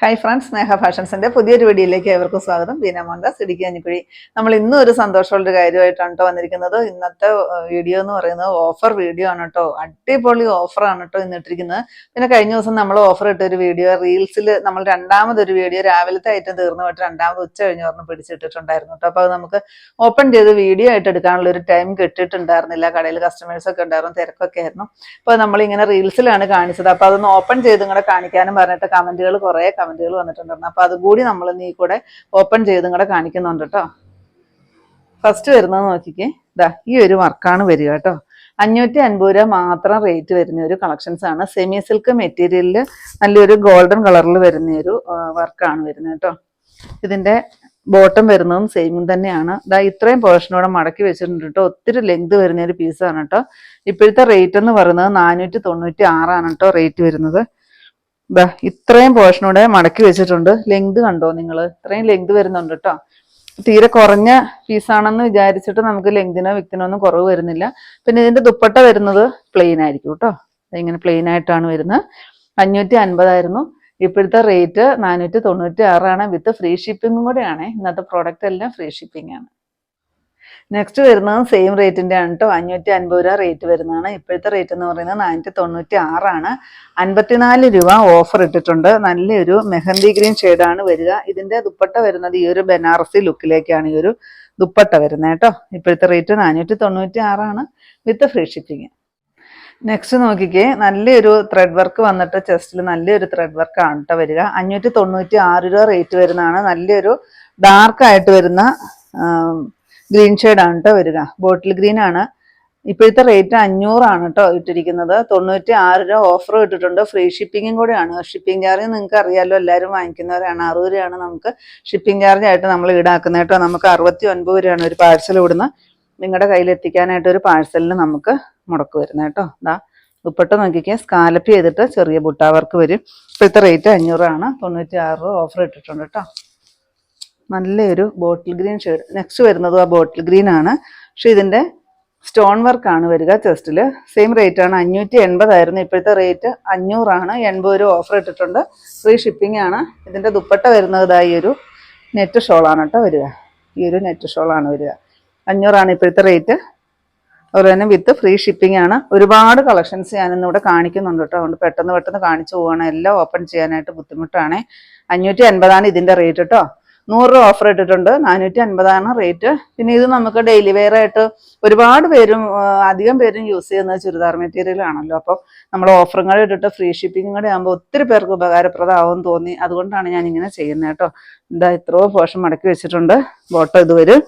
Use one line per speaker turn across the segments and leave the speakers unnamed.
Hi friends സ്നേഹ ഫാഷൻസിന്റെ പുതിയൊരു വീഡിയോയിലേക്ക് ഏവർക്കും സ്വാഗതം. ബീന മോഹൻദാസ് ഇടുക്കി നമ്മൾ ഇന്നും ഒരു സന്തോഷമുള്ള കാര്യമായിട്ടാണ് കേട്ടോ വന്നിരിക്കുന്നത്. ഇന്നത്തെ വീഡിയോ എന്ന് പറയുന്നത് ഓഫർ വീഡിയോ ആണ് കേട്ടോ അടിപൊളി ഓഫറാണ് കേട്ടോ ഇന്നിട്ടിരിക്കുന്നത്. പിന്നെ കഴിഞ്ഞ ദിവസം നമ്മൾ ഓഫർ ഇട്ട ഒരു വീഡിയോ റീൽസിൽ നമ്മൾ രണ്ടാമതൊരു വീഡിയോ രാവിലത്തെ ഐറ്റം തീർന്നു പോയിട്ട് രണ്ടാമത് ഉച്ച കഴിഞ്ഞ് പറഞ്ഞ് പിടിച്ചിട്ടിട്ടുണ്ടായിരുന്നു കേട്ടോ അപ്പോൾ അത് നമുക്ക് ഓപ്പൺ ചെയ്ത് വീഡിയോ ആയിട്ട് എടുക്കാനുള്ള ഒരു ടൈം കിട്ടിയിട്ടുണ്ടായിരുന്നില്ല. കടയിൽ കസ്റ്റമേഴ്സ് ഒക്കെ ഉണ്ടായിരുന്നു തിരക്കൊക്കെ ആയിരുന്നു. അപ്പോൾ നമ്മൾ ഇങ്ങനെ റീൽസിലാണ് കാണിച്ചത്. അപ്പോൾ അതൊന്ന് ഓപ്പൺ ചെയ്ത് ഇങ്ങനെ കാണിക്കാനും പറഞ്ഞിട്ട് കമന്റുകൾ കുറേ കമന്റുകൾ വന്നിട്ടുണ്ടായിരുന്നു. അപ്പോൾ അതുകൂടി നമ്മൾ നീ കൂടെ ഓപ്പൺ ചെയ്ത് കൂടെ കാണിക്കുന്നുണ്ട് കേട്ടോ ഫസ്റ്റ് വരുന്നത് നോക്കിക്കേ. ഇതാ ഈ ഒരു വർക്കാണ് വരിക കേട്ടോ അഞ്ഞൂറ്റി അൻപത് രൂപ മാത്രം റേറ്റ് വരുന്ന ഒരു കളക്ഷൻസ് ആണ്. സെമി സിൽക്ക് മെറ്റീരിയലിൽ നല്ലൊരു ഗോൾഡൻ കളറിൽ വരുന്ന ഒരു വർക്കാണ് വരുന്നത് കേട്ടോ ഇതിന്റെ ബോട്ടം വരുന്നതും സെയിം തന്നെയാണ്. ഇതാ ഇത്രയും പോർഷനോടെ മടക്കി വെച്ചിട്ടുണ്ട് കേട്ടോ ഒത്തിരി ലെങ്ത് വരുന്ന ഒരു പീസാണ് കേട്ടോ ഇപ്പോഴത്തെ റേറ്റ് എന്ന് പറയുന്നത് നാനൂറ്റി തൊണ്ണൂറ്റി ആറാണ് കേട്ടോ റേറ്റ് വരുന്നത്. ഇത്രയും പോർഷനോടെ മടക്കി വെച്ചിട്ടുണ്ട്. ലെങ്ത് കണ്ടോ നിങ്ങൾ ഇത്രയും ലെങ്ത് വരുന്നുണ്ട് കേട്ടോ തീരെ കുറഞ്ഞ പീസാണെന്ന് വിചാരിച്ചിട്ട് നമുക്ക് ലെങ്തിനോ വിക്തിനോ ഒന്നും കുറവ് വരുന്നില്ല. പിന്നെ ഇതിന്റെ ദുപ്പട്ട വരുന്നത് പ്ലെയിൻ ആയിരിക്കും കേട്ടോ ഇങ്ങനെ പ്ലെയിൻ ആയിട്ടാണ് വരുന്നത്. അഞ്ഞൂറ്റി അൻപതായിരുന്നു ഇപ്പോഴത്തെ റേറ്റ് നാനൂറ്റി തൊണ്ണൂറ്റി ആറാണ് വിത്ത് ഫ്രീ ഷിപ്പിംഗും കൂടെയാണ്. ഇന്നത്തെ പ്രോഡക്റ്റ് എല്ലാം ഫ്രീ ഷിപ്പിംഗ് ആണ്. നെക്സ്റ്റ് വരുന്നത് സെയിം റേറ്റിന്റെ ആണ് കേട്ടോ അഞ്ഞൂറ്റി അൻപത് രൂപ റേറ്റ് വരുന്നതാണ്. ഇപ്പോഴത്തെ റേറ്റ് എന്ന് പറയുന്നത് നാനൂറ്റി തൊണ്ണൂറ്റി ആറാണ് അൻപത്തിനാല് രൂപ ഓഫർ ഇട്ടിട്ടുണ്ട്. നല്ലൊരു മെഹന്തി ഗ്രീൻ ഷെയ്ഡാണ് വരിക. ഇതിന്റെ ദുപ്പട്ട വരുന്നത് ഈ ഒരു ബനാറസി ലുക്കിലേക്കാണ് ഈ ഒരു ദുപ്പട്ട വരുന്നത് കേട്ടോ. ഇപ്പോഴത്തെ റേറ്റ് നാനൂറ്റി തൊണ്ണൂറ്റി ആറാണ് വിത്ത് ഫ്രീ ഷിപ്പിംഗ് നെക്സ്റ്റ് നോക്കിക്കേ. നല്ലൊരു ത്രെഡ് വർക്ക് വന്നിട്ട് ചെസ്റ്റിൽ നല്ലൊരു ത്രെഡ് വർക്ക് ആണ് കേട്ടോ വരിക. അഞ്ഞൂറ്റി തൊണ്ണൂറ്റി ആറ് രൂപ റേറ്റ് വരുന്നതാണ്. നല്ലൊരു ഡാർക്ക് ആയിട്ട് വരുന്ന ഗ്രീൻ ആണ് കേട്ടോ വരിക. ബോട്ടിൽ ഗ്രീൻ ആണ്. ഇപ്പോഴത്തെ റേറ്റ് അഞ്ഞൂറാണ് കേട്ടോ ഇട്ടിരിക്കുന്നത്. തൊണ്ണൂറ്റി ആറ് രൂപ ഓഫർ ഇട്ടിട്ടുണ്ട്. ഫ്രീ ഷിപ്പിങ്ങും കൂടെയാണ്. ഷിപ്പിംഗ് ചാർജ് നിങ്ങൾക്ക് അറിയാലോ എല്ലാവരും വാങ്ങിക്കുന്നവരാണ്. അറുപത് രൂപയാണ് നമുക്ക് ഷിപ്പിംഗ് ചാർജ് ആയിട്ട് നമ്മൾ ഈടാക്കുന്നത് കേട്ടോ നമുക്ക് അറുപത്തി ഒൻപത് രൂപയാണ് ഒരു പാഴ്സൽ ഇവിടുന്ന് നിങ്ങളുടെ കയ്യിൽ എത്തിക്കാനായിട്ട് ഒരു പാഴ്സലിന് നമുക്ക് മുടക്ക് വരുന്നത് കേട്ടോ ദാ ദുപ്പട്ട നോക്കിക്കേ. സ്കാലപ്പ് ചെയ്തിട്ട് ചെറിയ ബുട്ടാവർക്ക് വരും. ഇപ്പോഴത്തെ റേറ്റ് അഞ്ഞൂറാണ്. തൊണ്ണൂറ്റി ആറ് രൂപ ഓഫർ ഇട്ടിട്ടുണ്ട് കേട്ടോ നല്ലൊരു ബോട്ടിൽ ഗ്രീൻ ഷെയ്ഡ് നെക്സ്റ്റ് വരുന്നതും ആ ബോട്ടിൽ ഗ്രീൻ ആണ്. പക്ഷെ ഇതിന്റെ സ്റ്റോൺ വർക്കാണ് വരിക ചെസ്റ്റിൽ സെയിം റേറ്റ് ആണ്. അഞ്ഞൂറ്റി എൺപതായിരുന്നു ഇപ്പോഴത്തെ റേറ്റ് അഞ്ഞൂറാണ്. എൺപത് രൂപ ഓഫർ ഇട്ടിട്ടുണ്ട്. ഫ്രീ ഷിപ്പിംഗ് ആണ്. ഇതിന്റെ ദുപ്പട്ട വരുന്നതായി ഒരു നെറ്റ് ഷോളാണ് കേട്ടോ വരിക. ഈ ഒരു നെറ്റ് ഷോളാണ് വരിക. അഞ്ഞൂറാണ് ഇപ്പോഴത്തെ റേറ്റ്. അതുപോലെ തന്നെ വിത്ത് ഫ്രീ ഷിപ്പിംഗ് ആണ്. ഒരുപാട് കളക്ഷൻസ് ഞാൻ ഇന്നിവിടെ കാണിക്കുന്നുണ്ട് കേട്ടോ. അതുകൊണ്ട് പെട്ടെന്ന് പെട്ടെന്ന് കാണിച്ചു പോവാണ്. എല്ലാം ഓപ്പൺ ചെയ്യാനായിട്ട് ബുദ്ധിമുട്ടാണ്. അഞ്ഞൂറ്റി അൻപതാണ് ഇതിന്റെ റേറ്റ് കേട്ടോ. നൂറ് രൂപ ഓഫർ ഇട്ടിട്ടുണ്ട്. നാനൂറ്റി അൻപതാണ് റേറ്റ് പിന്നെ ഇത് നമുക്ക് ഡെയിലി വെയർ ആയിട്ട് ഒരുപാട് പേരും അധികം പേരും യൂസ് ചെയ്യുന്നത് ചുരിദാർ മെറ്റീരിയൽ ആണല്ലോ. അപ്പം നമ്മൾ ഓഫറും കൂടെ ഇട്ടിട്ട് ഫ്രീ ഷിപ്പിംഗ് കൂടെ ആകുമ്പോൾ ഒത്തിരി പേർക്ക് ഉപകാരപ്രദമാവും തോന്നി. അതുകൊണ്ടാണ് ഞാൻ ഇങ്ങനെ ചെയ്യുന്നത് കേട്ടോ. എന്താ ഇത്രയോ പോർഷൻ മടക്കി വെച്ചിട്ടുണ്ട്. ബോട്ടോ ഇത് വരും.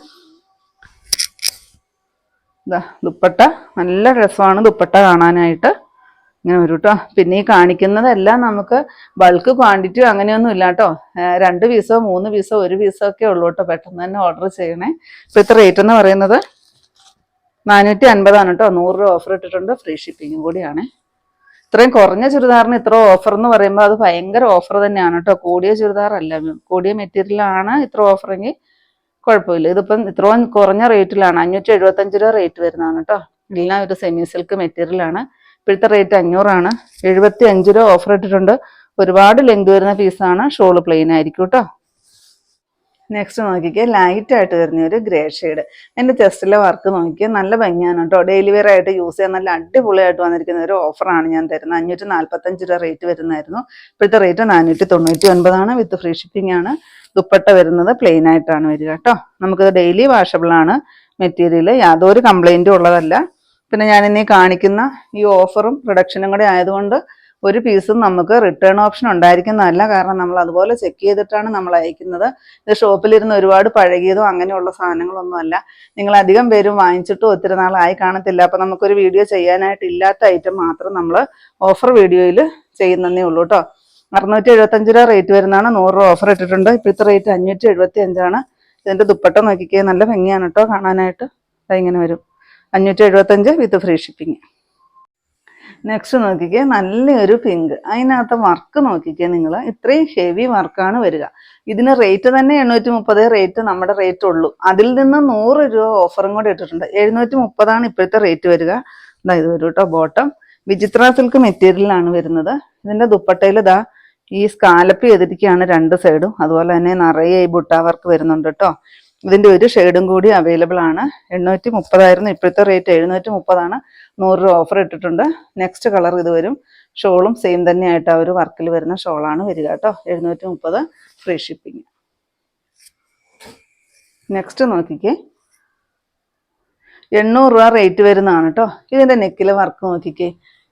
ദുപ്പട്ട. നല്ല രസമാണ് ദുപ്പട്ട കാണാനായിട്ട്. ഇങ്ങനെ വരും കേട്ടോ പിന്നെ ഈ കാണിക്കുന്നതെല്ലാം നമുക്ക് ബൾക്ക് ക്വാണ്ടിറ്റി അങ്ങനെയൊന്നും ഇല്ല കേട്ടോ രണ്ട് പീസോ മൂന്ന് പീസോ ഒരു പീസോ ഒക്കെ ഉള്ളൂ കേട്ടോ പെട്ടെന്ന് തന്നെ ഓർഡർ ചെയ്യണേ. ഇപ്പൊ ഇത്ര റേറ്റ് എന്ന് പറയുന്നത് നാനൂറ്റി അൻപതാണ് കേട്ടോ നൂറ് രൂപ ഓഫർ ഇട്ടിട്ടുണ്ട്. ഫ്രീ ഷിപ്പിങ്ങും കൂടിയാണ്. ഇത്രയും കുറഞ്ഞ ചുരിദാറിന് ഇത്ര ഓഫർ എന്ന് പറയുമ്പോൾ അത് ഭയങ്കര ഓഫർ തന്നെയാണ് കേട്ടോ കൂടിയ ചുരിദാറല്ല. കൂടിയ മെറ്റീരിയലാണ് ഇത്ര ഓഫറെങ്കിൽ കുഴപ്പമില്ല. ഇതിപ്പം ഇത്രയും കുറഞ്ഞ റേറ്റിലാണ് അഞ്ഞൂറ്റി എഴുപത്തഞ്ച് രൂപ റേറ്റ് വരുന്നതാണ് കേട്ടോ എല്ലാം ഒരു സെമി സിൽക്ക് മെറ്റീരിയലാണ് ഇപ്പോഴത്തെ റേറ്റ് അഞ്ഞൂറാണ്. എഴുപത്തി അഞ്ച് രൂപ ഓഫർ ഇട്ടിട്ടുണ്ട്. ഒരുപാട് ലെങ്ത് വരുന്ന പീസാണ് ഷോൾ പ്ലെയിൻ ആയിരിക്കും കേട്ടോ നെക്സ്റ്റ് നോക്കിക്കേ. ലൈറ്റ് ആയിട്ട് വരുന്ന ഒരു ഗ്രേ ഷെയ്ഡ് എന്റെ ചെസ്റ്റിലെ വർക്ക് നോക്കിയാൽ നല്ല ഭംഗിയാണ് കേട്ടോ ഡെയിലി വെയർ ആയിട്ട് യൂസ് ചെയ്യാൻ നല്ല അടിപൊളിയായിട്ട് വന്നിരിക്കുന്ന ഒരു ഓഫറാണ് ഞാൻ തരുന്നത്. അഞ്ഞൂറ്റി നാൽപ്പത്തഞ്ച് രൂപ റേറ്റ് വരുന്നതായിരുന്നു. ഇപ്പോഴത്തെ റേറ്റ് നാനൂറ്റി തൊണ്ണൂറ്റി ഒൻപതാണ് വിത്ത് ഫ്രീ ഷിപ്പിംഗ് ആണ്. ദുപ്പട്ട വരുന്നത് പ്ലെയിൻ ആയിട്ടാണ് വരിക കേട്ടോ നമുക്കത് ഡെയിലി വാഷബിൾ ആണ്. മെറ്റീരിയൽ യാതൊരു കംപ്ലൈന്റും ഉള്ളതല്ല. പിന്നെ ഞാൻ ഇനി കാണിക്കുന്ന ഈ ഓഫറും പ്രൊഡക്ഷനും കൂടെ ആയതുകൊണ്ട് ഒരു പീസും നമുക്ക് റിട്ടേൺ ഓപ്ഷൻ ഉണ്ടായിരിക്കുന്നതല്ല. കാരണം നമ്മൾ അതുപോലെ ചെക്ക് ചെയ്തിട്ടാണ് നമ്മൾ അയക്കുന്നത്. ഇത് ഷോപ്പിലിരുന്ന് ഒരുപാട് പഴകിയതോ അങ്ങനെയുള്ള സാധനങ്ങളൊന്നും അല്ല. നിങ്ങൾ അധികം പേരും വാങ്ങിച്ചിട്ടും ഒത്തിരി നാളായി കാണത്തില്ല. അപ്പം നമുക്കൊരു വീഡിയോ ചെയ്യാനായിട്ട് ഇല്ലാത്ത ഐറ്റം മാത്രം നമ്മൾ ഓഫർ വീഡിയോയിൽ ചെയ്യുന്നതേ ഉള്ളൂ കേട്ടോ അറുന്നൂറ്റി എഴുപത്തഞ്ച് രൂപ റേറ്റ് വരുന്നതാണ്. നൂറ് രൂപ ഓഫർ ഇട്ടിട്ടുണ്ട്. ഇപ്പോഴത്തെ റേറ്റ് അഞ്ഞൂറ്റി എഴുപത്തി അഞ്ചാണ് ഇതിന്റെ ദുപ്പട്ട നോക്കിക്കേ. നല്ല ഭംഗിയാണ് കേട്ടോ കാണാനായിട്ട്. ഇങ്ങനെ വരും. അഞ്ഞൂറ്റി എഴുപത്തഞ്ച് വിത്ത് ഫ്രീ ഷിപ്പിംഗ് നെക്സ്റ്റ് നോക്കിക്കേ നല്ലൊരു പിങ്ക് അതിനകത്ത് വർക്ക് നോക്കിക്കേ നിങ്ങൾ ഇത്രയും ഹെവി വർക്കാണ് വരിക. ഇതിന് റേറ്റ് തന്നെ എണ്ണൂറ്റി മുപ്പത് റേറ്റ് നമ്മുടെ റേറ്റ് ഉള്ളൂ. അതിൽ നിന്ന് നൂറ് രൂപ ഓഫറും കൂടെ ഇട്ടിട്ടുണ്ട്. എഴുന്നൂറ്റി മുപ്പതാണ് ഇപ്പോഴത്തെ റേറ്റ് വരിക. ഇതാ ഇത് വരും കേട്ടോ ബോട്ടം വിചിത്ര സിൽക്ക് മെറ്റീരിയലാണ് വരുന്നത്. ഇതിന്റെ ദുപ്പട്ടയിൽ ഇതാ ഈ സ്കാലപ്പ് ചെയ്തിരിക്കുകയാണ് രണ്ട് സൈഡും അതുപോലെ തന്നെ നിറയെ ഈ ബുട്ടാവർക്ക് വരുന്നുണ്ട് കേട്ടോ ഇതിന്റെ ഒരു ഷെയ്ഡും കൂടി അവൈലബിൾ ആണ്. എണ്ണൂറ്റി മുപ്പതായിരുന്നു ഇപ്പോഴത്തെ റേറ്റ് എഴുന്നൂറ്റി മുപ്പതാണ് നൂറ് രൂപ ഓഫർ ഇട്ടിട്ടുണ്ട്. നെക്സ്റ്റ് കളർ ഇത് വരും. ഷോളും സെയിം തന്നെയായിട്ട് ആ ഒരു വർക്കിൽ വരുന്ന ഷോളാണ് വരിക കേട്ടോ. എഴുന്നൂറ്റി മുപ്പത് ഫ്രീ ഷിപ്പിംഗ്. നെക്സ്റ്റ് നോക്കിക്കേ. എണ്ണൂറ് രൂപ റേറ്റ് വരുന്നതാണ് കേട്ടോ. ഇതിന്റെ നെക്കിലെ വർക്ക് നോക്കിക്കേ.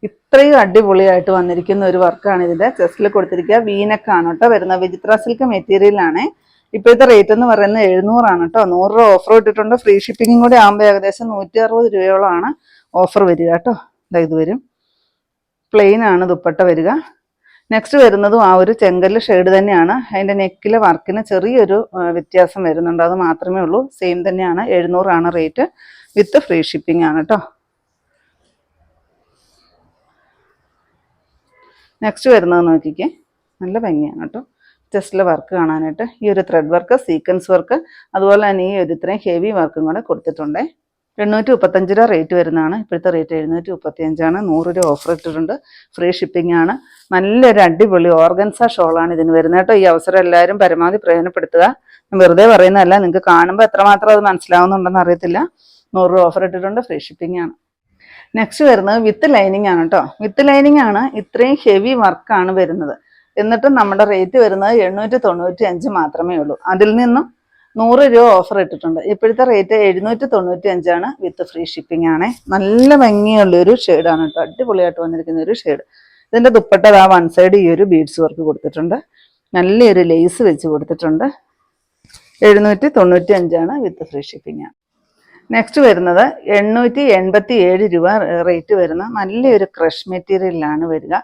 ഇത്രയും അടിപൊളിയായിട്ട് വന്നിരിക്കുന്ന ഒരു വർക്കാണ് ഇതിന്റെ. ചെസ്റ്റിൽ കൊടുത്തിരിക്കുക. വീനക്കാണ് കേട്ടോ വരുന്നത്. വിചിത്ര സിൽക്ക് മെറ്റീരിയലാണ് ഇപ്പോഴത്തെ റേറ്റ് എന്ന് പറയുന്നത് എഴുന്നൂറാണ് കേട്ടോ. നൂറ് രൂപ ഓഫർ ഇട്ടിട്ടുണ്ട്. ഫ്രീ ഷിപ്പിംഗും കൂടി ആകുമ്പോൾ ഏകദേശം നൂറ്റി അറുപത് രൂപയോളമാണ് ഓഫർ വരിക കേട്ടോ. ഇതാ ഇത് വരും. പ്ലെയിൻ ആണ് ദുപ്പട്ട വരിക. നെക്സ്റ്റ് വരുന്നതും ആ ഒരു ചെങ്കൽ ഷെയ്ഡ് തന്നെയാണ്. അതിന്റെ നെക്കിലെ വർക്കിന് ചെറിയൊരു വ്യത്യാസം വരുന്നുണ്ട്. അത് മാത്രമേ ഉള്ളൂ. സെയിം തന്നെയാണ്. എഴുന്നൂറാണ് റേറ്റ് വിത്ത് ഫ്രീ ഷിപ്പിംഗ് ആണ് കേട്ടോ. നെക്സ്റ്റ് വരുന്നത് നോക്കിക്കേ. നല്ല ഭംഗിയാണ് കേട്ടോ. ചെസ്റ്റിലെ വർക്ക് കാണാനായിട്ട് ഈ ഒരു ത്രെഡ് വർക്ക് സീക്വൻസ് വർക്ക് അതുപോലെ തന്നെ ഈ ഒരു ഇത്രയും ഹെവി വർക്കും കൂടെ കൊടുത്തിട്ടുണ്ട്. എണ്ണൂറ്റി മുപ്പത്തഞ്ച് രൂപ റേറ്റ് വരുന്നതാണ്. ഇപ്പോഴത്തെ റേറ്റ് എഴുന്നൂറ്റി മുപ്പത്തി അഞ്ചാണ് നൂറ് രൂപ ഓഫർ ഇട്ടിട്ടുണ്ട്. ഫ്രീ ഷിപ്പിംഗ് ആണ്. നല്ലൊരു അടിപൊളി ഓർഗൻസ ഷോളാണ് ഇതിന് വരുന്നത് കേട്ടോ. ഈ അവസരം എല്ലാവരും പരമാവധി പ്രയോജനപ്പെടുത്തുക. വെറുതെ പറയുന്നതല്ല നിങ്ങൾക്ക് കാണുമ്പോൾ എത്രമാത്രം അത് മനസ്സിലാവുന്നുണ്ടെന്ന് അറിയത്തില്ല. നൂറ് രൂപ ഓഫർ ഇട്ടിട്ടുണ്ട്. ഫ്രീ ഷിപ്പിംഗ് ആണ്. നെക്സ്റ്റ് വരുന്നത് വിത്ത് ലൈനിങ് ആണ് കേട്ടോ. വിത്ത് ലൈനിങ് ആണ് ഇത്രയും ഹെവി വർക്കാണ് വരുന്നത്. എന്നിട്ടും നമ്മുടെ റേറ്റ് വരുന്നത് എണ്ണൂറ്റി തൊണ്ണൂറ്റി അഞ്ച് മാത്രമേ ഉള്ളൂ. അതിൽ നിന്നും നൂറ് രൂപ ഓഫർ ഇട്ടിട്ടുണ്ട്. ഇപ്പോഴത്തെ റേറ്റ് എഴുന്നൂറ്റി തൊണ്ണൂറ്റി അഞ്ചാണ് വിത്ത് ഫ്രീ ഷിപ്പിംഗ് ആണ്. നല്ല ഭംഗിയുള്ള ഒരു ഷെയ്ഡാണ് കേട്ടോ. അടിപൊളിയായിട്ട് വന്നിരിക്കുന്ന ഒരു ഷെയ്ഡ് ഇതിന്റെ ദുപ്പട്ടത് ആ വൺ സൈഡ് ഈ ഒരു ബീഡ്സ് വർക്ക് കൊടുത്തിട്ടുണ്ട്. നല്ലൊരു ലേസ് വെച്ച് കൊടുത്തിട്ടുണ്ട്. എഴുന്നൂറ്റി തൊണ്ണൂറ്റി അഞ്ചാണ് വിത്ത് ഫ്രീ ഷിപ്പിംഗ് ആണ്. നെക്സ്റ്റ് വരുന്നത് എണ്ണൂറ്റി എൺപത്തി ഏഴ് രൂപ റേറ്റ് വരുന്ന നല്ലൊരു ക്രഷ് മെറ്റീരിയലാണ് വരിക.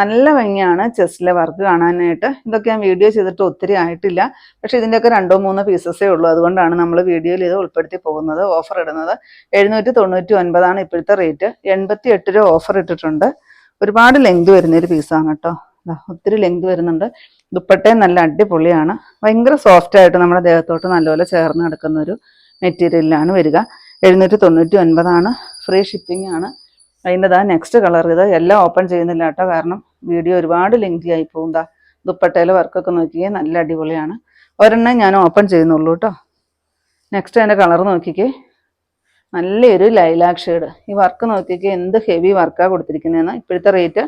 നല്ല ഭംഗിയാണ് ചെസ്റ്റിലെ വർക്ക് കാണാനായിട്ട്. ഇതൊക്കെ ഞാൻ വീഡിയോ ചെയ്തിട്ട് ഒത്തിരി ആയിട്ടില്ല. പക്ഷെ ഇതിന്റെയൊക്കെ രണ്ടോ മൂന്നോ പീസസേ ഉള്ളൂ. അതുകൊണ്ടാണ് നമ്മൾ വീഡിയോയിൽ ഇത് ഉൾപ്പെടുത്തി പോകുന്നത് ഓഫർ ഇടുന്നത്. എഴുന്നൂറ്റി തൊണ്ണൂറ്റി ഒൻപതാണ് ഇപ്പോഴത്തെ റേറ്റ് എൺപത്തി എട്ട് രൂപ ഓഫർ ഇട്ടിട്ടുണ്ട്. ഒരുപാട് ലെങ്ത് വരുന്ന ഒരു പീസാണ് കേട്ടോ. ഒത്തിരി ലെങ്ത് വരുന്നുണ്ട്. ദുപ്പട്ടയും നല്ല അടിപൊളിയാണ്. ഭയങ്കര സോഫ്റ്റ് ആയിട്ട് നമ്മുടെ ദേഹത്തോട്ട് നല്ലപോലെ ചേർന്ന് കിടക്കുന്ന ഒരു മെറ്റീരിയലിലാണ് വരിക. എഴുന്നൂറ്റി തൊണ്ണൂറ്റി ഒൻപതാണ് ഫ്രീ ഷിപ്പിംഗ് ആണ്. അതിന്റെതാ നെക്സ്റ്റ് കളർ ഇത് എല്ലാം ഓപ്പൺ ചെയ്യുന്നില്ല കേട്ടോ. കാരണം വീഡിയോ ഒരുപാട് ലെങ്തി ആയി പോകും. ദാ ദുപ്പട്ടയിലെ വർക്കൊക്കെ നോക്കിയേ നല്ല അടിപൊളിയാണ്. ഒരെണ്ണം ഞാൻ ഓപ്പൺ ചെയ്യുന്നുള്ളൂ കേട്ടോ. നെക്സ്റ്റ് അതിന്റെ കളർ നോക്കിക്കേ. നല്ലൊരു ലൈലാക് ഷെയ്ഡ് ഈ വർക്ക് നോക്കിക്കേ എന്ത് ഹെവി വർക്കാണ് കൊടുത്തിരിക്കുന്നതെന്ന്. ഇപ്പോഴത്തെ റേറ്റ്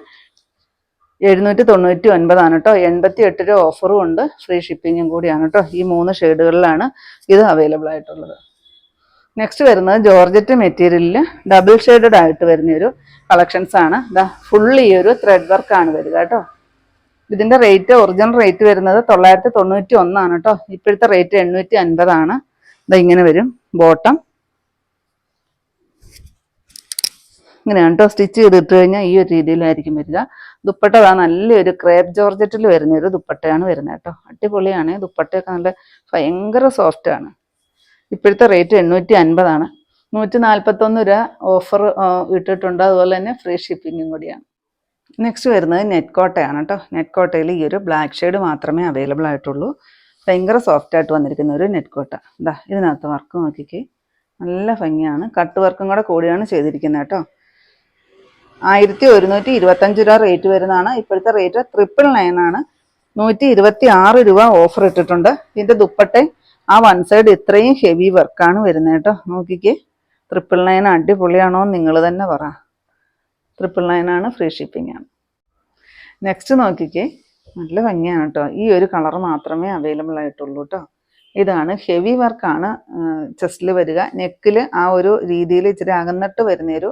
എഴുന്നൂറ്റി തൊണ്ണൂറ്റി ഒൻപതാണ് കേട്ടോ. എൺപത്തി എട്ട് രൂപ ഓഫറും ഉണ്ട്. ഫ്രീ ഷിപ്പിങ്ങും കൂടിയാണ് കേട്ടോ. ഈ മൂന്ന് ഷെയ്ഡുകളിലാണ് ഇത് അവൈലബിൾ ആയിട്ടുള്ളത്. നെക്സ്റ്റ് വരുന്നത് ജോർജറ്റ് മെറ്റീരിയലിൽ ഡബിൾ ഷെയ്ഡഡ് ആയിട്ട് വരുന്ന ഒരു കളക്ഷൻസ് ആണ്. ഇതാ ഫുൾ ഈ ഒരു ത്രെഡ് വർക്ക് ആണ് വരിക കേട്ടോ. ഇതിന്റെ റേറ്റ് ഒറിജിനൽ റേറ്റ് വരുന്നത് തൊള്ളായിരത്തി തൊണ്ണൂറ്റി ഒന്നാണ് കേട്ടോ. ഇപ്പോഴത്തെ റേറ്റ് എണ്ണൂറ്റി അൻപതാണ് ഇതാ ഇങ്ങനെ വരും. ബോട്ടം ഇങ്ങനെയാണ് കേട്ടോ. സ്റ്റിച്ച് ചെയ്തിട്ട് കഴിഞ്ഞാൽ ഈ ഒരു രീതിയിലായിരിക്കും വരിക. ദുപ്പട്ട അതാ നല്ലൊരു ക്രേപ്പ് ജോർജറ്റിൽ വരുന്ന ഒരു ദുപ്പട്ടയാണ് വരുന്നത് കേട്ടോ. അടിപൊളിയാണ്. ദുപ്പട്ടയൊക്കെ നല്ല ഭയങ്കര സോഫ്റ്റ് ആണ്. ഇപ്പോഴത്തെ റേറ്റ് എണ്ണൂറ്റി അൻപതാണ് നൂറ്റി നാൽപ്പത്തൊന്ന് രൂപ ഓഫർ ഇട്ടിട്ടുണ്ട്. അതുപോലെ തന്നെ ഫ്രീ ഷിപ്പിങ്ങും കൂടിയാണ്. നെക്സ്റ്റ് വരുന്നത് നെറ്റ് കോട്ടയാണ് കേട്ടോ നെറ്റ് കോട്ടയിൽ ഈ ഒരു ബ്ലാക്ക് ഷെയ്ഡ് മാത്രമേ അവൈലബിൾ ആയിട്ടുള്ളൂ. ഭയങ്കര സോഫ്റ്റ് ആയിട്ട് വന്നിരിക്കുന്ന ഒരു നെറ്റ് കോട്ട ഇതാ ഇതിനകത്ത് വർക്ക് നോക്കിക്കേ. നല്ല ഭംഗിയാണ്. കട്ട് വർക്കും കൂടെ കൂടിയാണ് ചെയ്തിരിക്കുന്നത് കേട്ടോ ആയിരത്തി ഒരുന്നൂറ്റി ഇരുപത്തഞ്ച് രൂപ റേറ്റ് വരുന്നതാണ്. ഇപ്പോഴത്തെ റേറ്റ് ട്രിപ്പിൾ നയൻ ആണ്. നൂറ്റി ഇരുപത്തി ആറ് രൂപ ഓഫർ ഇട്ടിട്ടുണ്ട്. ഇതിന്റെ ദുപ്പട്ടെ ആ വൺ സൈഡ് ഇത്രയും ഹെവി വർക്കാണ് വരുന്നത് കേട്ടോ നോക്കിക്കേ. ട്രിപ്പിൾ നയൻ അടിപൊളിയാണോ നിങ്ങൾ തന്നെ പറ. ട്രിപ്പിൾ നയൻ ആണ് ഫ്രീ ഷിപ്പിംഗ് ആണ്. നെക്സ്റ്റ് നോക്കിക്കേ. നല്ല ഭംഗിയാണ് കേട്ടോ ഈ ഒരു കളർ മാത്രമേ അവൈലബിൾ ആയിട്ടുള്ളൂ കേട്ടോ ഇതാണ് ഹെവി വർക്കാണ് ചെസ്റ്റിൽ വരിക. നെക്കിൽ ആ ഒരു രീതിയിൽ ഇച്ചിരി അകന്നിട്ട് വരുന്ന ഒരു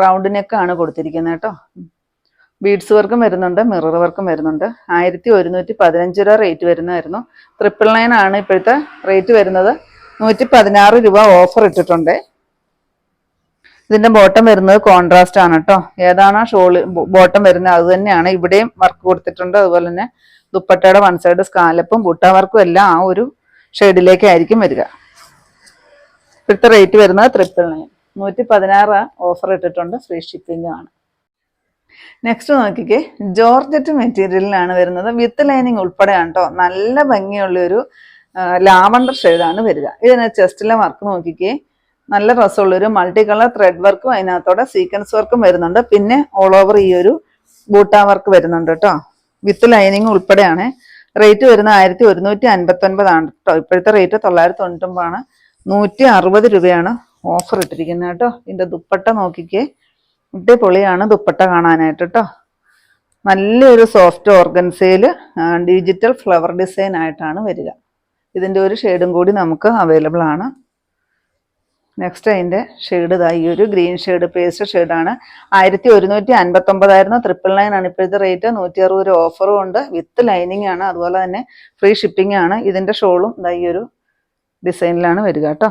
റൗണ്ട് നെക്കാണ് കൊടുത്തിരിക്കുന്നത് കേട്ടോ ബീഡ്സ് വർക്കും വരുന്നുണ്ട് മിറർ വർക്കും വരുന്നുണ്ട്. ആയിരത്തി ഒരുന്നൂറ്റി പതിനഞ്ച് രൂപ റേറ്റ് വരുന്നതായിരുന്നു. ട്രിപ്പിൾ നയൻ ആണ് ഇപ്പോഴത്തെ റേറ്റ് വരുന്നത്. നൂറ്റി പതിനാറ് രൂപ ഓഫർ ഇട്ടിട്ടുണ്ട്. ഇതിന്റെ ബോട്ടം വരുന്നത് കോൺട്രാസ്റ്റ് ആണ് കേട്ടോ ഏതാണ് ഷോൾ ബോട്ടം വരുന്നത്? അത് തന്നെയാണ് ഇവിടെയും വർക്ക് കൊടുത്തിട്ടുണ്ട്. അതുപോലെ തന്നെ ദുപ്പട്ടയുടെ വൺ സൈഡ് സ്കാലപ്പും ബുട്ട വർക്കും എല്ലാം ആ ഒരു ഷെയ്ഡിലേക്കായിരിക്കും വരിക. ഇപ്പോഴത്തെ റേറ്റ് വരുന്നത് ട്രിപ്പിൾ നയൻ നൂറ്റി പതിനാറ് ഓഫർ ഇട്ടിട്ടുണ്ട്. ഫ്രീ ഷിപ്പിംഗ് ആണ്. നെക്സ്റ്റ് നോക്കിക്കേ. ജോർജറ്റ് മെറ്റീരിയലിലാണ് വരുന്നത്. വിത്ത് ലൈനിങ് ഉൾപ്പെടെയാണ് കേട്ടോ നല്ല ഭംഗിയുള്ള ഒരു ലാവണ്ടർ ഷെയ്ഡാണ് വരിക. ഇതിന് ചെസ്റ്റിലെ വർക്ക് നോക്കിക്കേ. നല്ല രസമുള്ള ഒരു മൾട്ടി കളർ ത്രെഡ് വർക്കും അതിനകത്തോടെ സീക്വൻസ് വർക്കും വരുന്നുണ്ട്. പിന്നെ ഓൾ ഓവർ ഈ ഒരു ബൂട്ടാ വർക്ക് വരുന്നുണ്ട് കേട്ടോ വിത്ത് ലൈനിങ് ഉൾപ്പെടെയാണ്. റേറ്റ് വരുന്ന ആയിരത്തി ഒരുന്നൂറ്റി അൻപത്തി ഒൻപതാണ് കേട്ടോ ഇപ്പോഴത്തെ റേറ്റ് തൊള്ളായിരത്തി തൊണ്ണൂറ്റൊമ്പതാണ് നൂറ്റി അറുപത് രൂപയാണ് ഓഫർ ഇട്ടിരിക്കുന്നത് കേട്ടോ ഇതിന്റെ ദുപ്പട്ട നോക്കിക്കേ. പൊളിയാണ് ദുപ്പട്ട കാണാനായിട്ട് കേട്ടോ നല്ലൊരു സോഫ്റ്റ് ഓർഗൻസയിൽ ഡിജിറ്റൽ ഫ്ലവർ ഡിസൈൻ ആയിട്ടാണ് വരിക. ഇതിന്റെ ഒരു ഷെയ്ഡും കൂടി നമുക്ക് അവൈലബിൾ ആണ്. നെക്സ്റ്റ് അതിന്റെ ഷെയ്ഡ് ഇതാ ഈ ഒരു ഗ്രീൻ ഷെയ്ഡ് പേസ്റ്റ് ഷെയ്ഡാണ്. ആയിരത്തി ഒരുന്നൂറ്റി അൻപത്തൊമ്പതായിരുന്നു ട്രിപ്പിൾ നയൻ ആണ് ഇപ്പോഴത്തെ റേറ്റ് നൂറ്റി അറുപത് രൂപ ഓഫറും ഉണ്ട്. വിത്ത് ലൈനിങ് ആണ് അതുപോലെ തന്നെ ഫ്രീ ഷിപ്പിംഗ് ആണ്. ഇതിന്റെ ഷോളും ഇതാ ഈ ഒരു ഡിസൈനിലാണ് വരിക കേട്ടോ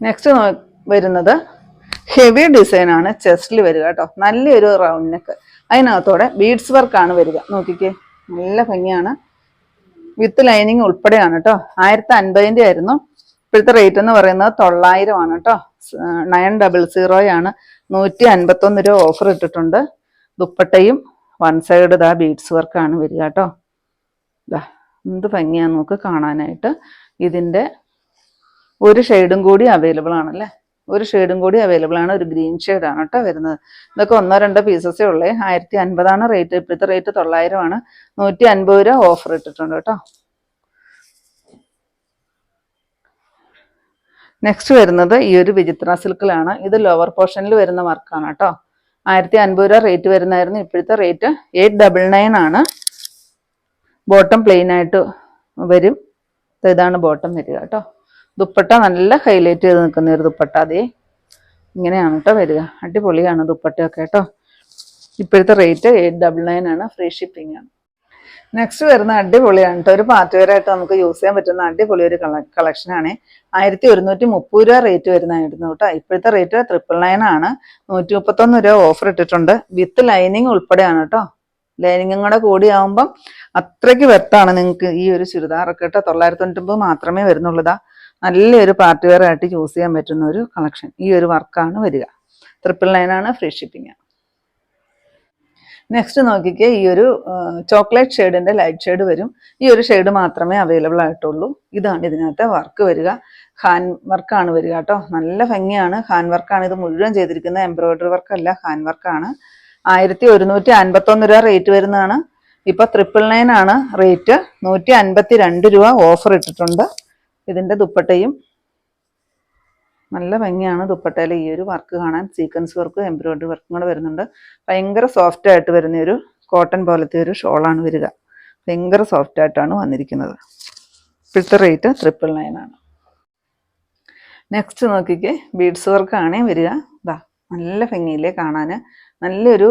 നെക്സ്റ്റ് വരുന്നത് ഹെവി ഡിസൈൻ ആണ് ചെസ്റ്റിൽ വരിക കേട്ടോ നല്ലൊരു റൗണ്ട് നെക്ക് അതിനകത്തോടെ ബീഡ്സ് വർക്കാണ് വരിക. നോക്കിക്കേ നല്ല ഭംഗിയാണ്. വിത്ത് ലൈനിങ് ഉൾപ്പെടെയാണ് കേട്ടോ ആയിരത്തി അൻപതിന്റെ ആയിരുന്നു. ഇപ്പോഴത്തെ റേറ്റ് എന്ന് പറയുന്നത് തൊള്ളായിരം ആണ് കേട്ടോ നയൻ ഡബിൾ സീറോയാണ് നൂറ്റി അൻപത്തൊന്ന് രൂപ ഓഫർ ഇട്ടിട്ടുണ്ട്. ദുപ്പട്ടയും വൺ സൈഡ് ഇതാ ബീഡ്സ് വർക്കാണ് വരിക കേട്ടോ ഇതാ എന്ത് ഭംഗിയാണ് നോക്ക് കാണാനായിട്ട്. ഇതിന്റെ ഒരു ഷെയ്ഡും കൂടി അവൈലബിൾ ആണല്ലേ? ഒരു ഷെയ്ഡും കൂടി അവൈലബിൾ ആണ്. ഒരു ഗ്രീൻ ആണ് കേട്ടോ വരുന്നത്. ഇതൊക്കെ ഒന്നോ രണ്ടോ പീസസേ ഉള്ളേ. ആയിരത്തി അൻപതാണ് റേറ്റ് ഇപ്പോഴത്തെ റേറ്റ് തൊള്ളായിരം ആണ് നൂറ്റി അൻപത് രൂപ ഓഫർ ഇട്ടിട്ടുണ്ട് കേട്ടോ. നെക്സ്റ്റ് വരുന്നത് ഈ ഒരു വിചിത്ര സിൽക്കിലാണ്. ഇത് ലോവർ പോർഷനിൽ വരുന്ന വർക്കാണ് കേട്ടോ. ആയിരത്തി അൻപത് രൂപ റേറ്റ് വരുന്നതായിരുന്നു. ഇപ്പോഴത്തെ റേറ്റ് എയ്റ്റ് ഡബിൾ നയൻ ആണ്. ബോട്ടം പ്ലെയിൻ ആയിട്ട് വരും. ഇതാണ് ബോട്ടം വരിക കേട്ടോ. ദുപ്പട്ട നല്ല ഹൈലൈറ്റ് ചെയ്ത് നിൽക്കുന്ന ഒരു ദുപ്പട്ട അതേ ഇങ്ങനെയാണ് കേട്ടോ വരിക. അടിപൊളിയാണ് ദുപ്പട്ടയൊക്കെ കേട്ടോ ഇപ്പോഴത്തെ റേറ്റ് എയ്റ്റ് ഡബിൾ നയൻ ആണ്. ഫ്രീ ഷിപ്പിംഗ് ആണ്. നെക്സ്റ്റ് വരുന്ന അടിപൊളിയാണ് കേട്ടോ ഒരു പാർട്ടി വെയർ ആയിട്ട് നമുക്ക് യൂസ് ചെയ്യാൻ പറ്റുന്ന അടിപൊളി ഒരു കളക്ഷൻ ആണ്. ആയിരത്തി ഒരുന്നൂറ്റി മുപ്പത് രൂപ റേറ്റ് വരുന്നതായിരുന്നു കേട്ടോ ഇപ്പോഴത്തെ റേറ്റ് ട്രിപ്പിൾ നയൻ ആണ്. നൂറ്റി മുപ്പത്തൊന്ന് രൂപ ഓഫർ ഇട്ടിട്ടുണ്ട്. വിത്ത് ലൈനിങ് ഉൾപ്പെടെയാണ് കേട്ടോ ലൈനിങ്ങും കൂടെ കൂടിയാവുമ്പം അത്രയ്ക്ക് വെർത്താണ് നിങ്ങൾക്ക് ഈ ഒരു ചുരിദാറൊക്കെ കേട്ടോ തൊള്ളായിരത്തി മാത്രമേ വരുന്നുള്ളതാ നല്ലൊരു പാർട്ടി വെയർ ആയിട്ട് ചൂസ് ചെയ്യാൻ പറ്റുന്ന ഒരു കളക്ഷൻ ഈ ഒരു വർക്കാണ് വരിക. ട്രിപ്പിൾ നയൻ ആണ് ഫ്രീ ഷിപ്പിംഗ് ആണ്. നെക്സ്റ്റ് നോക്കിക്കേ ഈ ഒരു ചോക്ലേറ്റ് ഷെയ്ഡിന്റെ ലൈറ്റ് ഷെയ്ഡ് വരും. ഈ ഒരു ഷെയ്ഡ് മാത്രമേ അവൈലബിൾ ആയിട്ടുള്ളൂ. ഇതാണ് ഇതിനകത്തെ വർക്ക് വരിക. ഹാൻഡ് വർക്കാണ് വരിക കേട്ടോ. നല്ല ഭംഗിയാണ്. ഹാൻഡ് വർക്കാണ് ഇത് മുഴുവൻ ചെയ്തിരിക്കുന്നത് എംബ്രോയിഡറി വർക്കല്ല ഹാൻഡ് വർക്കാണ് ആയിരത്തി ഒരുന്നൂറ്റി അൻപത്തൊന്ന് രൂപ റേറ്റ് വരുന്നതാണ്. ഇപ്പൊ ട്രിപ്പിൾ നയൻ ആണ് റേറ്റ് നൂറ്റി അൻപത്തി രണ്ട് രൂപ ഓഫർ ഇട്ടിട്ടുണ്ട്. ഇതിന്റെ ദുപ്പട്ടയും നല്ല ഭംഗിയാണ് ദുപ്പട്ടയിൽ ഈ ഒരു വർക്ക് കാണാൻ. സീക്വൻസ് വർക്ക് എംബ്രോയിഡറി വർക്കും കൂടെ വരുന്നുണ്ട്. ഭയങ്കര സോഫ്റ്റ് ആയിട്ട് വരുന്ന ഒരു കോട്ടൺ പോലത്തെ ഒരു ഷോളാണ് വരിക. ഭയങ്കര സോഫ്റ്റ് ആയിട്ടാണ് വന്നിരിക്കുന്നത്. ഇപ്പോഴത്തെ റേറ്റ് ട്രിപ്പിൾ നയൻ ആണ്. നെക്സ്റ്റ് നോക്കിക്കേ ബീഡ്സ് വർക്കാണ് വരിക. ഇതാ നല്ല ഭംഗിയിലേ കാണാൻ നല്ലൊരു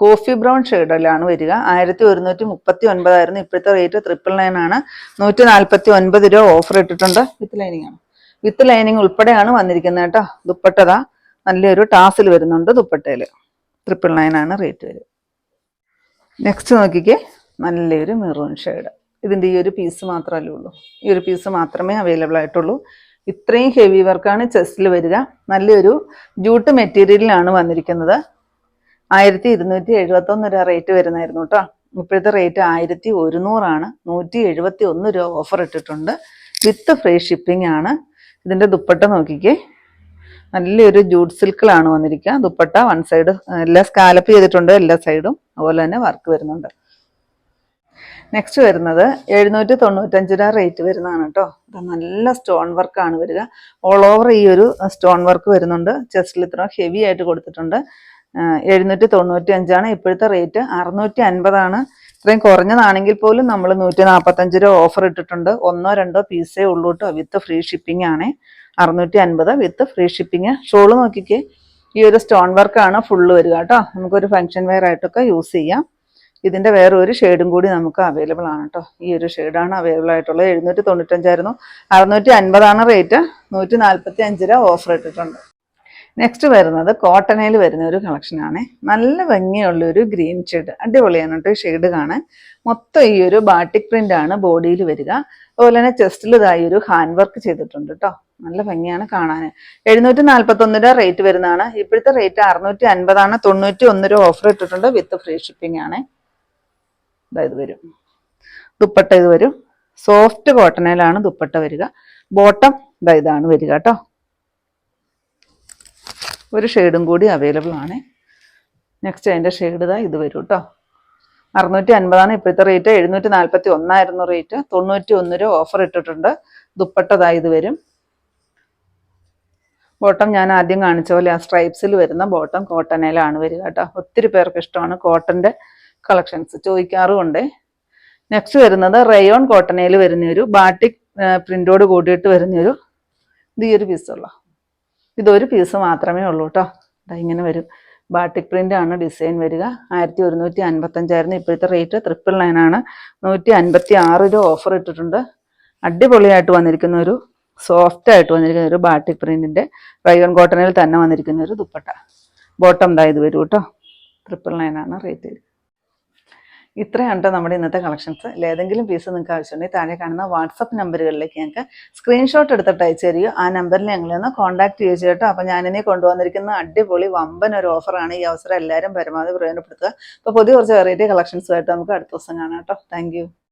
കോഫി ബ്രൗൺ ഷെയ്ഡിലാണ് വരിക. ആയിരത്തി ഒരുന്നൂറ്റി മുപ്പത്തി ഒൻപതായിരുന്നു ഇപ്പോഴത്തെ റേറ്റ്. ട്രിപ്പിൾ നയൻ ആണ്. നൂറ്റി നാൽപ്പത്തി ഒൻപത് രൂപ ഓഫർ ഇട്ടിട്ടുണ്ട്. വിത്ത് ലൈനിങ് ആണ്. വിത്ത് ലൈനിങ് ഉൾപ്പെടെയാണ് വന്നിരിക്കുന്നത് കേട്ടോ. ദുപ്പട്ടതാ. നല്ലൊരു ടാസിൽ വരുന്നുണ്ട് ദുപ്പട്ടയിൽ ട്രിപ്പിൾ നയൻ ആണ് റേറ്റ് വരിക. നെക്സ്റ്റ് നോക്കിക്കേ. നല്ലൊരു മെറൂൺ ഷെയ്ഡ്. ഇതിന്റെ ഈ ഒരു പീസ് മാത്രമല്ലേ ഉള്ളൂ. ഈ ഒരു പീസ് മാത്രമേ അവൈലബിൾ ആയിട്ടുള്ളൂ. ഇത്രയും ഹെവി വർക്കാണ് ചെസ്റ്റിൽ വരിക. നല്ലൊരു ജൂട്ട് മെറ്റീരിയലിലാണ് വന്നിരിക്കുന്നത്. ആയിരത്തി ഇരുന്നൂറ്റി എഴുപത്തി ഒന്ന് രൂപ റേറ്റ് വരുന്നായിരുന്നു കേട്ടോ ഇപ്പോഴത്തെ റേറ്റ് ആയിരത്തി ഒരുന്നൂറാണ് നൂറ്റി എഴുപത്തി ഒന്ന് രൂപ ഓഫർ ഇട്ടിട്ടുണ്ട്. വിത്ത് ഫ്രീ ഷിപ്പിംഗ് ആണ്. ഇതിന്റെ ദുപ്പട്ട നോക്കിക്കേ. നല്ലൊരു ജൂട്ട് സിൽക്കിലാണ് വന്നിരിക്കുക ദുപ്പട്ട വൺ സൈഡ് എല്ലാ സ്കാലപ്പ് ചെയ്തിട്ടുണ്ട് എല്ലാ സൈഡും അതുപോലെ തന്നെ വർക്ക് വരുന്നുണ്ട്. നെക്സ്റ്റ് വരുന്നത് എഴുന്നൂറ്റി തൊണ്ണൂറ്റഞ്ച് രൂപ റേറ്റ് വരുന്നതാണ് കേട്ടോ ഇത് നല്ല സ്റ്റോൺ വർക്കാണ് വരിക. ഓൾ ഓവർ ഈ ഒരു സ്റ്റോൺ വർക്ക് വരുന്നുണ്ട്. ചെസ്റ്റിൽ ഇത്ര ഹെവി ആയിട്ട് കൊടുത്തിട്ടുണ്ട്. എഴുന്നൂറ്റി തൊണ്ണൂറ്റി അഞ്ചാണ് ഇപ്പോഴത്തെ റേറ്റ് അറുന്നൂറ്റി അൻപതാണ് ഇത്രയും കുറഞ്ഞതാണെങ്കിൽ പോലും നമ്മൾ നൂറ്റി നാൽപ്പത്തഞ്ച് രൂപ ഓഫർ ഇട്ടിട്ടുണ്ട്. ഒന്നോ രണ്ടോ പീസേ ഉള്ളൂ കേട്ടോ വിത്ത് ഫ്രീ ഷിപ്പിംഗ് ആണ്. അറുന്നൂറ്റി അൻപത് വിത്ത് ഫ്രീ ഷിപ്പിംഗ് ഷോൾ നോക്കിക്കേ. ഈ ഒരു സ്റ്റോൺ വർക്കാണ് ഫുള്ള് വരിക കേട്ടോ നമുക്കൊരു ഫംഗ്ഷൻ വെയർ ആയിട്ടൊക്കെ യൂസ് ചെയ്യാം. ഇതിന്റെ വേറെ ഒരു ഷെയ്ഡും കൂടി നമുക്ക് അവൈലബിൾ ആണ് കേട്ടോ ഈ ഒരു ഷെയ്ഡാണ് അവൈലബിൾ ആയിട്ടുള്ളത്. എഴുന്നൂറ്റി തൊണ്ണൂറ്റഞ്ചായിരുന്നു അറുന്നൂറ്റി അൻപതാണ് റേറ്റ് നൂറ്റി നാൽപ്പത്തി അഞ്ച് രൂപ ഓഫർ ഇട്ടിട്ടുണ്ട്. നെക്സ്റ്റ് വരുന്നത് കോട്ടനയിൽ വരുന്ന ഒരു കളക്ഷനാണ് നല്ല ഭംഗിയുള്ള ഒരു ഗ്രീൻ ഷെയ്ഡ് അടിപൊളിയാണ് കേട്ടോ ഷെയ്ഡ് കാണാൻ. മൊത്തം ഈ ഒരു ബാട്ടിക് പ്രിന്റ് ആണ് ബോഡിയിൽ വരിക. അതുപോലെ തന്നെ ചെസ്റ്റിൽ ഇതായി ഒരു ഹാൻഡ് വർക്ക് ചെയ്തിട്ടുണ്ട് കേട്ടോ. നല്ല ഭംഗിയാണ് കാണാൻ. എഴുന്നൂറ്റി നാൽപ്പത്തി ഒന്ന് രൂപ റേറ്റ് വരുന്നതാണ്. ഇപ്പോഴത്തെ റേറ്റ് അറുന്നൂറ്റി അൻപതാണ് തൊണ്ണൂറ്റി ഒന്ന് രൂപ ഓഫർ ഇട്ടിട്ടുണ്ട് വിത്ത് ഫ്രീ ഷിപ്പിംഗ് ആണ്. ഇതായത് വരും. ദുപ്പട്ട ഇത് വരും. സോഫ്റ്റ് കോട്ടനയിലാണ് ദുപ്പട്ട വരിക. ബോട്ടം ഇതാ ഇതാണ് വരിക കേട്ടോ. ഒരു ഷെയ്ഡും കൂടി അവൈലബിൾ ആണ്. നെക്സ്റ്റ് അതിന്റെ ഷെയ്ഡ് ഇതാ ഇത് വരും കേട്ടോ അറുന്നൂറ്റി അൻപതാണ് ഇപ്പോഴത്തെ റേറ്റ് എഴുന്നൂറ്റി നാൽപ്പത്തി ഒന്നായിരുന്നു റേറ്റ് തൊണ്ണൂറ്റി ഒന്ന് രൂപ ഓഫർ ഇട്ടിട്ടുണ്ട് ദുപ്പട്ടതാ ഇത് വരും. ബോട്ടം ഞാൻ ആദ്യം കാണിച്ച പോലെ ആ സ്ട്രൈപ്സിൽ വരുന്ന ബോട്ടം കോട്ടനയിലാണ് വരിക കേട്ടോ ഒത്തിരി പേർക്ക് ഇഷ്ടമാണ് കോട്ടന്റെ കളക്ഷൻസ് ചോദിക്കാറുമുണ്ട് നെക്സ്റ്റ് വരുന്നത് റയോൺ കോട്ടനയിൽ വരുന്ന ഒരു ബാട്ടിക് പ്രിന്റോട് കൂടിയിട്ട് വരുന്ന ഒരു ഇത് ഈ ഒരു പീസുള്ള ഇതൊരു പീസ് മാത്രമേ ഉള്ളൂ കേട്ടോ അതാ ഇങ്ങനെ വരും. ബാട്ടിക് പ്രിന്റ് ആണ് ഡിസൈൻ വരിക. ആയിരത്തി ഒരുന്നൂറ്റി അൻപത്തഞ്ചായിരുന്നു ഇപ്പോഴത്തെ റേറ്റ് ട്രിപ്പിൾ നയൻ ആണ്. നൂറ്റി അൻപത്തി ആറ് രൂപ ഓഫർ ഇട്ടിട്ടുണ്ട്. അടിപൊളിയായിട്ട് വന്നിരിക്കുന്ന ഒരു സോഫ്റ്റ് ആയിട്ട് വന്നിരിക്കുന്ന ഒരു ബാട്ടിക് പ്രിന്റിന്റെ റയോൺ കോട്ടണിൽ തന്നെ വന്നിരിക്കുന്ന ഒരു ദുപ്പട്ട. ബോട്ടം ദാ ഇത് വരും കേട്ടോ ട്രിപ്പിൾ നയൻ ആണ് റേറ്റ് ഇത്രയാണ് നമ്മുടെ ഇന്നത്തെ കളക്ഷൻസ് ഏതെങ്കിലും പീസ് നിങ്ങൾക്ക് ആവശ്യമുണ്ടെങ്കിൽ താഴെ കാണുന്ന വാട്സപ്പ് നമ്പറുകളിലേക്ക് ഞങ്ങൾക്ക് സ്ക്രീൻഷോട്ട് എടുത്തിട്ട് അയച്ചു തരിക. ആ നമ്പറിൽ ഞങ്ങളെ ഒന്ന് കോൺടാക്ട് ചെയ്യുക കേട്ടോ അപ്പോൾ ഞാനിനി കൊണ്ടുവന്നിരിക്കുന്ന അടിപൊളി വമ്പൻ ഒരു ഓഫറാണ് ഈ അവസരം എല്ലാവരും പരമാവധി പ്രയോജനപ്പെടുത്തുക. അപ്പോൾ പുതിയ കുറച്ച് വെറൈറ്റി കളക്ഷൻസുമായിട്ട് നമുക്ക് അടുത്ത ദിവസം കാണാം കേട്ടോ. താങ്ക്